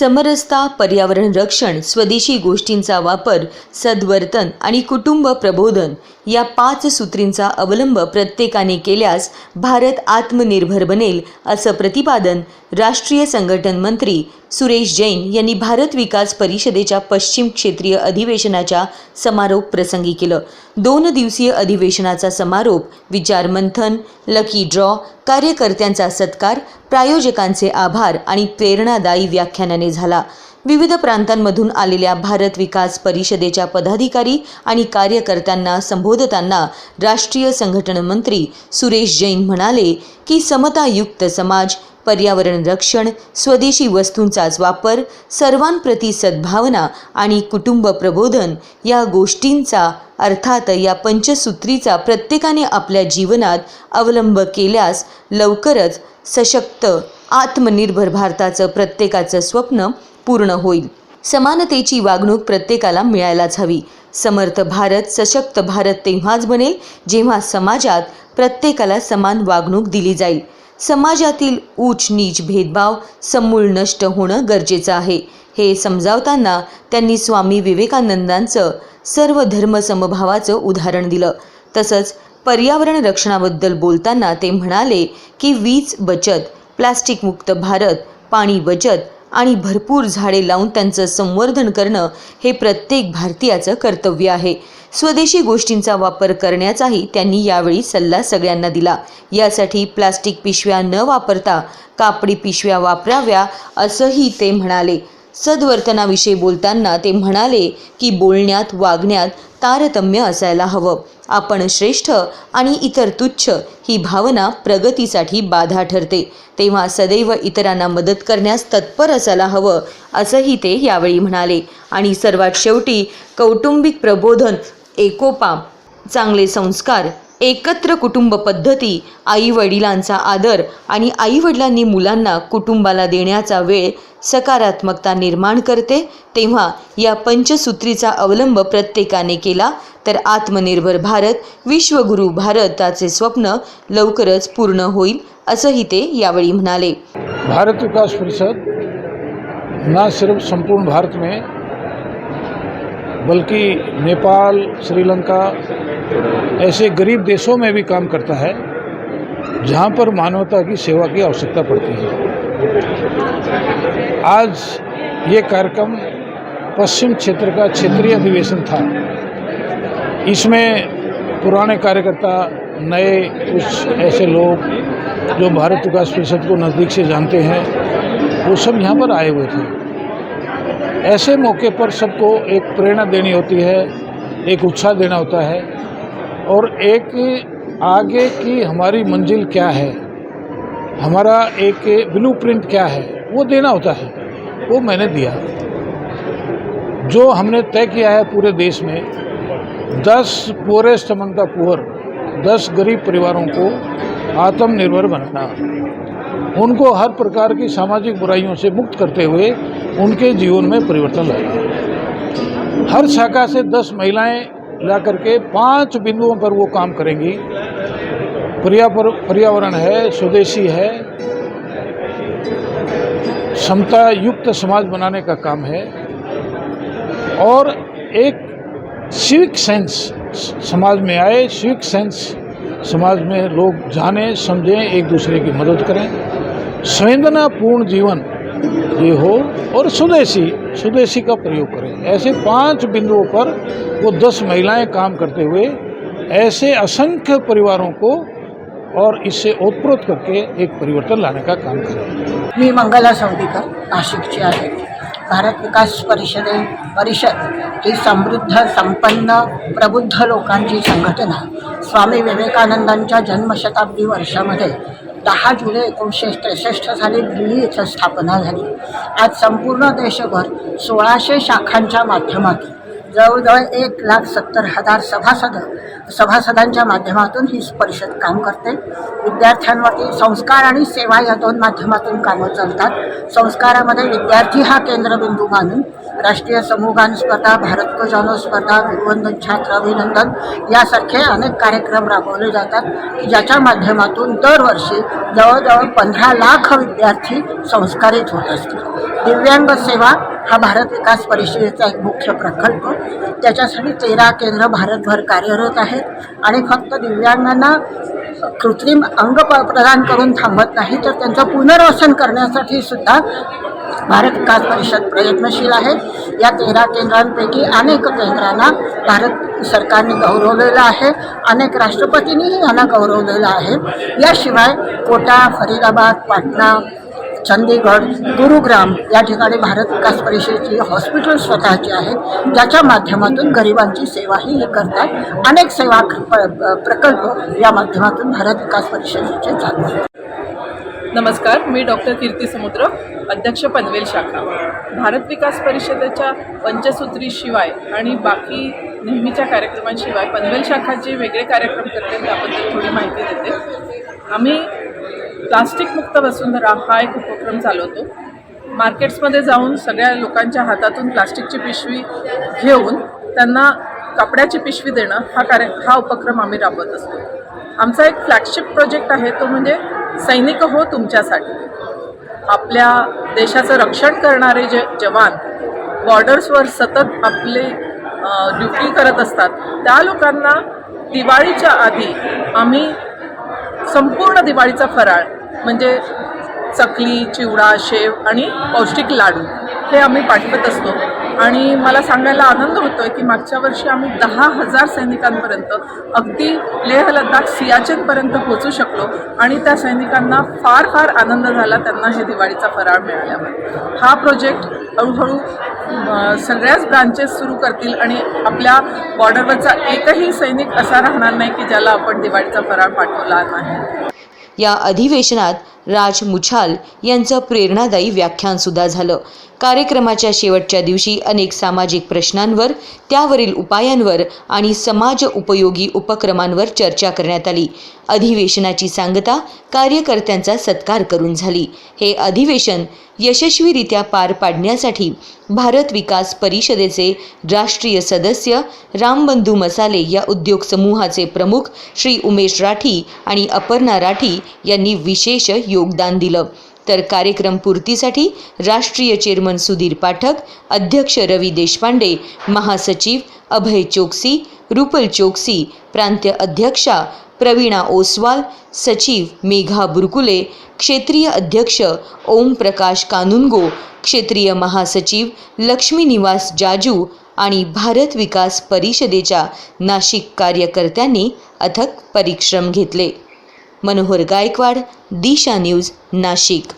समरसता पर्यावरण रक्षण स्वदेशी गोष्टींचा वापर सद्वर्तन आणि कुटुंब प्रबोधन या पाच सूत्रींचा अवलंब प्रत्येकाने केल्यास भारत आत्मनिर्भर बनेल असं प्रतिपादन राष्ट्रीय संघटन मंत्री सुरेश जैन यांनी भारत विकास परिषदेच्या पश्चिम क्षेत्रीय अधिवेशनाच्या समारोप प्रसंगी केलं. दोन दिवसीय अधिवेशनाचा समारोप विचारमंथन लकी ड्रॉ कार्यकर्त्यांचा सत्कार प्रायोजकांचे आभार आणि प्रेरणादायी व्याख्यानाने झाला. विविध प्रांतांमधून आलेल्या भारत विकास परिषदेच्या पदाधिकारी आणि कार्यकर्त्यांना संबोधताना राष्ट्रीय संघटन मंत्री सुरेश जैन म्हणाले की समतायुक्त समाज पर्यावरण रक्षण स्वदेशी वस्तूंचाच वापर सर्वांप्रती सद्भावना आणि कुटुंब प्रबोधन या गोष्टींचा अर्थात या पंचसूत्रीचा प्रत्येकाने आपल्या जीवनात अवलंब केल्यास लवकरच सशक्त आत्मनिर्भर भारताचं प्रत्येकाचं स्वप्न पूर्ण होईल. समानतेची वागणूक प्रत्येकाला मिळायलाच हवी. समर्थ भारत सशक्त भारत तेव्हाच बनेल जेव्हा समाजात प्रत्येकाला समान वागणूक दिली जाईल. समाजातील उच्च नीच भेदभाव समूळ नष्ट होणं गरजेचं आहे. हे समजावताना त्यांनी स्वामी विवेकानंदांचं सर्व धर्मसमभावाचं उदाहरण दिलं. तसंच पर्यावरण रक्षणाबद्दल बोलताना ते म्हणाले की वीज बचत प्लास्टिकमुक्त भारत पाणी बचत आणि भरपूर झाडे लावून त्यांचं संवर्धन करणं हे प्रत्येक भारतीयाचं कर्तव्य आहे. स्वदेशी गोष्टींचा वापर करण्याचाही त्यांनी यावेळी सल्ला सगळ्यांना दिला. यासाठी प्लास्टिक पिशव्या न वापरता कापडी पिशव्या वापराव्या असंही ते म्हणाले. सद्वर्तनाविषयी बोलताना ते म्हणाले की बोलण्यात वागण्यात तारतम्य असायला हवं. आपण श्रेष्ठ आणि इतर तुच्छ ही भावना प्रगतीसाठी बाधा ठरते. तेव्हा सदैव इतरांना मदत करण्यास तत्पर असायला हवं असंही ते यावेळी म्हणाले. आणि सर्वात शेवटी कौटुंबिक प्रबोधन एकोपा चांगले संस्कार एकत्र कुटुंब पद्धती आई वडिलांचा आदर आणि आई वडिलांनी मुलांना कुटुंबाला देण्याचा वेळ सकारात्मकता निर्माण करते. तेव्हा या पंचसूत्रीचा अवलंब प्रत्येकाने केला तर आत्मनिर्भर भारत विश्वगुरु भारताचे स्वप्न लवकरच पूर्ण होईल असंही ते यावेळी म्हणाले. भारत विकास परिषद ना सिर्फ संपूर्ण भारत में बल्कि नेपाल, श्रीलंका ऐसे गरीब देशों में भी काम करता है, जहाँ पर मानवता की सेवा की आवश्यकता पड़ती है। आज ये कार्यक्रम पश्चिम क्षेत्र का क्षेत्रीय अधिवेशन था। इसमें पुराने कार्यकर्ता, नए कुछ ऐसे लोग जो भारत विकास परिषद को नज़दीक से जानते हैं, वो सब यहाँ पर आए हुए थे। ऐसे मौके पर सबको एक प्रेरणा देनी होती है, एक उत्साह देना होता है और एक आगे की हमारी मंजिल क्या है, हमारा एक ब्लू प्रिंट क्या है, वो देना होता है, वो मैंने दिया। जो हमने तय किया है पूरे देश में, दस पुअरेस्ट अमंग पुअर, दस गरीब परिवारों को आत्मनिर्भर बनाना। उनको हर प्रकार की सामाजिक बुराइयों से मुक्त करते हुए उनके जीवन में परिवर्तन लाना हर शाखा से दस महिलाएँ ला करके पाँच बिंदुओं पर वो काम करेंगी। पर्यावरण है, स्वदेशी है। समता युक्त समाज बनाने का काम है। और एक सिविक सेंस समाज में आए सिविक सेंस समाज में लोग जाने, समझें, एक दूसरे की मदद करें। संवेदनापूर्ण जीवन ये हो और स्वदेशी स्वदेशी का प्रयोग करें। ऐसे पाँच बिंदुओं पर वो दस महिलाएँ काम करते हुए ऐसे असंख्य परिवारों को और इससे ओतप्रोत करके एक परिवर्तन लाने का काम करें। मंगला सौदीकर नाशिकची आहे. भारत विकास परिषदे परिषद ही समृद्ध संपन्न प्रबुद्ध लोकांची संघटना. स्वामी विवेकानंदांच्या जन्मशताब्दी वर्षामध्ये दहा जुलै एकोणीसशे त्रेसष्ट साली दिल्ली इथं स्थापना झाली. आज संपूर्ण देशभर सोळाशे शाखांच्या माध्यमातून जवळजवळ एक लाख सत्तर हजार सभासद सभासदांच्या माध्यमातून ही परिषद काम करते. विद्यार्थ्यांवरती संस्कार आणि सेवा या दोन माध्यमातून कामं चालतात. संस्कारामध्ये विद्यार्थी हा केंद्रबिंदू मानून राष्ट्रीय समूहगान स्पर्धा भारत को जानो स्पर्धा गुरुवंदन छात्र अभिनंदन यासारखे अनेक कार्यक्रम राबवले जातात. की ज्याच्या माध्यमातून दरवर्षी जवळजवळ पंधरा लाख विद्यार्थी संस्कारित होत असतील. दिव्यांग सेवा हा भारत विकास परिषदेचा एक मुख्य प्रकल्प. त्याच्यासाठी तेरा केंद्र भारतभर कार्यरत आहेत आणि फक्त दिव्यांगांना कृत्रिम अंग प- प्रदान करून थांबत नाही तर त्यांचं पुनर्वसन करण्यासाठी सुद्धा भारत विकास परिषद प्रयत्नशील आहे. या तेरा केंद्रांपैकी अनेक केंद्रांना भारत सरकारने गौरवलेलं आहे. अनेक राष्ट्रपतींनीही यांना गौरवलेलं आहे. याशिवाय कोटा फरीदाबाद पाटणा चंदीगड गुरुग्राम या ठिकाणी भारत विकास परिषदेची हॉस्पिटल स्वतःची आहेत ज्याच्या माध्यमातून गरिबांची सेवाही हे करतात. अनेक सेवा प्रकल्प या माध्यमातून भारत विकास परिषदेचे चालू आहेत. नमस्कार मी डॉक्टर कीर्ती समुद्र अध्यक्ष पनवेल शाखा. भारत विकास परिषदेच्या पंचसूत्रीशिवाय आणि बाकी नेहमीच्या कार्यक्रमांशिवाय पनवेल शाखा जे वेगळे कार्यक्रम करते त्याबद्दल थोडी माहिती देते. आम्ही प्लास्टिक मुक्त वसुंधरा हा एक उपक्रम चालवतो. मार्केट्समध्ये जाऊन सगळ्या लोकांच्या हातातून प्लास्टिकची पिशवी घेऊन त्यांना कपड्याची पिशवी देणं हा कार्य हा उपक्रम आम्ही राबवत असतो. आमचा एक फ्लॅगशिप प्रोजेक्ट आहे तो म्हणजे सैनिक हो तुमच्यासाठी. आपल्या देशाचं रक्षण करणारे जे जवान बॉर्डर्सवर सतत आपले ड्युटी करत असतात त्या लोकांना दिवाळीच्या आधी आम्ही संपूर्ण दिवाळीचा फराळ म्हणजे चकली चिवडा शेव आणि पौष्टिक लाडू हे आम्ही पाठवत असतो. आणि मला सांगायला आनंद होतो आहे की मागच्या वर्षी आम्ही दहा हजार सैनिकांपर्यंत अगदी लेह लद्दाख सियाचेनपर्यंत पोहोचू शकलो आणि त्या सैनिकांना फार फार आनंद झाला त्यांना हे दिवाळीचा फराळ मिळाल्यामुळे हा प्रोजेक्ट हळूहळू सगळ्याच ब्रांचेस सुरू करतील आणि आपल्या बॉर्डरवरचा एकही सैनिक असा राहणार नाही की ज्याला आपण दिवाळीचा फराळ पाठवला नाही. या अधिवेशनात राज मुछाल यांचं प्रेरणादायी व्याख्यानसुद्धा झालं. कार्यक्रमाच्या शेवटच्या दिवशी अनेक सामाजिक प्रश्नांवर त्यावरील उपायांवर आणि समाज उपयोगी उपक्रमांवर चर्चा करण्यात आली. अधिवेशनाची सांगता कार्यकर्त्यांचा सत्कार करून झाली. हे अधिवेशन यशस्वीरित्या पार पाडण्यासाठी भारत विकास परिषदेचे राष्ट्रीय सदस्य रामबंधू मसाले या उद्योग समूहाचे प्रमुख श्री उमेश राठी आणि अपर्णा राठी यांनी विशेष योगदान दिलं. तर कार्यक्रम पूर्तीसाठी राष्ट्रीय चेअरमन सुधीर पाठक अध्यक्ष रवी देशपांडे महासचिव अभय चोक्सी रुपल चोक्सी प्रांत्य अध्यक्षा प्रवीणा ओसवाल सचिव मेघा बुरकुले क्षेत्रीय अध्यक्ष ओम प्रकाश कानुनगो क्षेत्रीय महासचिव लक्ष्मी निवास जाजू आणि भारत विकास परिषदेच्या नाशिक कार्यकर्त्यांनी अथक परिश्रम घेतले. मनोहर गायकवाड दिशा न्यूज नाशिक.